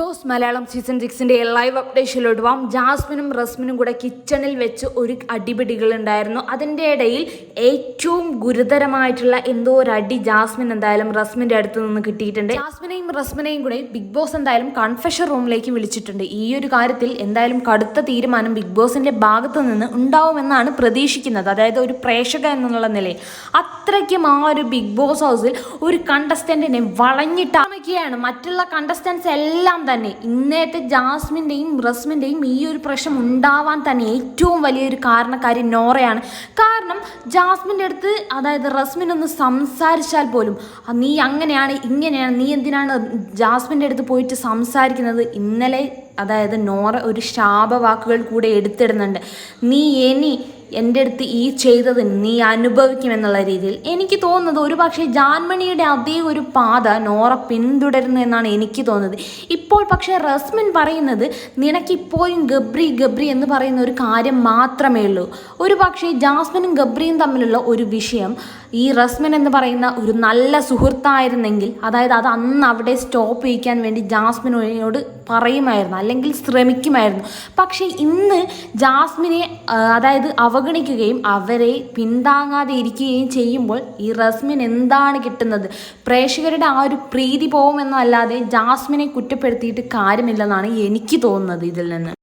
Boss Malayalam season സിക്സിന്റെ live അപ്ഡേഷനിലോട്ട് പോവാം ജാസ്മിനും റസ്മിനും കൂടെ കിച്ചണിൽ വെച്ച് ഒരു അടിപിടികൾ ഉണ്ടായിരുന്നു. അതിന്റെ ഇടയിൽ ഏറ്റവും ഗുരുതരമായിട്ടുള്ള എന്തോ ഒരു അടി ജാസ്മിൻ എന്തായാലും റസ്മിന്റെ അടുത്ത് നിന്ന് കിട്ടിയിട്ടുണ്ട്. ജാസ്മിനെയും റസ്മിനെയും കൂടെ ബിഗ് ബോസ് എന്തായാലും കൺഫെഷൻ റൂമിലേക്ക് വിളിച്ചിട്ടുണ്ട്. ഈ ഒരു കാര്യത്തിൽ എന്തായാലും കടുത്ത തീരുമാനം ബിഗ് ബോസിന്റെ ഭാഗത്ത് നിന്ന് ഉണ്ടാവുമെന്നാണ് പ്രതീക്ഷിക്കുന്നത്. അതായത് ഒരു പ്രേക്ഷക എന്നുള്ള നിലയിൽ. അത്രയ്ക്കും ആ ഒരു ബിഗ് ബോസ് ഹൗസിൽ ഒരു കണ്ടസ്റ്റന്റിനെ വളഞ്ഞിട്ടാമയ്ക്കുകയാണ് മറ്റുള്ള കണ്ടസ്റ്റൻസ് എല്ലാം തന്നെ. ഇന്നത്തെ ജാസ്മിന്റെയും റസ്മിന്റെയും ഈ ഒരു പ്രശ്നം ഉണ്ടാവാൻ തന്നെ ഏറ്റവും വലിയൊരു കാരണക്കാരി നോറയാണ്. കാരണം ജാസ്മിന്റെ അടുത്ത് അതായത് റസ്മിൻ ഒന്ന് സംസാരിച്ചാൽ പോലും നീ അങ്ങനെയാണ് ഇങ്ങനെയാണ് നീ എന്തിനാണ് ജാസ്മിന്റെ അടുത്ത് പോയിട്ട് സംസാരിക്കുന്നത്? ഇന്നലെ അതായത് നോറ ഒരു ശാപവാക്കുകൾ കൂടെ എടുത്തിടുന്നുണ്ട്. നീ ഇനി എന്റെ അടുത്ത് ഈ ചെയ്തത് നീ അനുഭവിക്കും എന്നുള്ള രീതിയിൽ എനിക്ക് തോന്നുന്നത് ഒരു പക്ഷേ ജാൻമണിയുടെ അതേ ഒരു പാത നോറ പിന്തുടരുന്നു എന്നാണ് എനിക്ക് തോന്നുന്നത്. ഇപ്പോൾ പക്ഷേ റസ്മിൻ പറയുന്നത് നിനക്കിപ്പോഴും ഗബ്രി ഗബ്രി എന്ന് പറയുന്ന ഒരു കാര്യം മാത്രമേ ഉള്ളൂ. ഒരു പക്ഷേ ജാസ്മിനും ഗബ്രിയും തമ്മിലുള്ള ഒരു വിഷയം ഈ റസ്മിൻ എന്ന് പറയുന്ന ഒരു നല്ല സുഹൃത്തായിരുന്നെങ്കിൽ അതായത് അത് അന്ന് അവിടെ സ്റ്റോപ്പ് ചെയ്യിക്കാൻ വേണ്ടി ജാസ്മിനോട് പറയുമായിരുന്നു അല്ലെങ്കിൽ ശ്രമിക്കുമായിരുന്നു. പക്ഷേ ഇന്ന് ജാസ്മിനെ അതായത് അതായത് അവഗണിക്കുകയും അവരെ പിന്താങ്ങാതെ ഇരിക്കുകയും ചെയ്യുമ്പോൾ ഈ റസ്മിൻ എന്താണ് കിട്ടുന്നത്? പ്രേക്ഷകരുടെ ആ ഒരു പ്രീതി പോകുമെന്നല്ലാതെ ജാസ്മിനെ കുറ്റപ്പെടുത്തിയിട്ട് കാര്യമില്ലെന്നാണ് എനിക്ക് തോന്നുന്നത് ഇതിൽ നിന്ന്.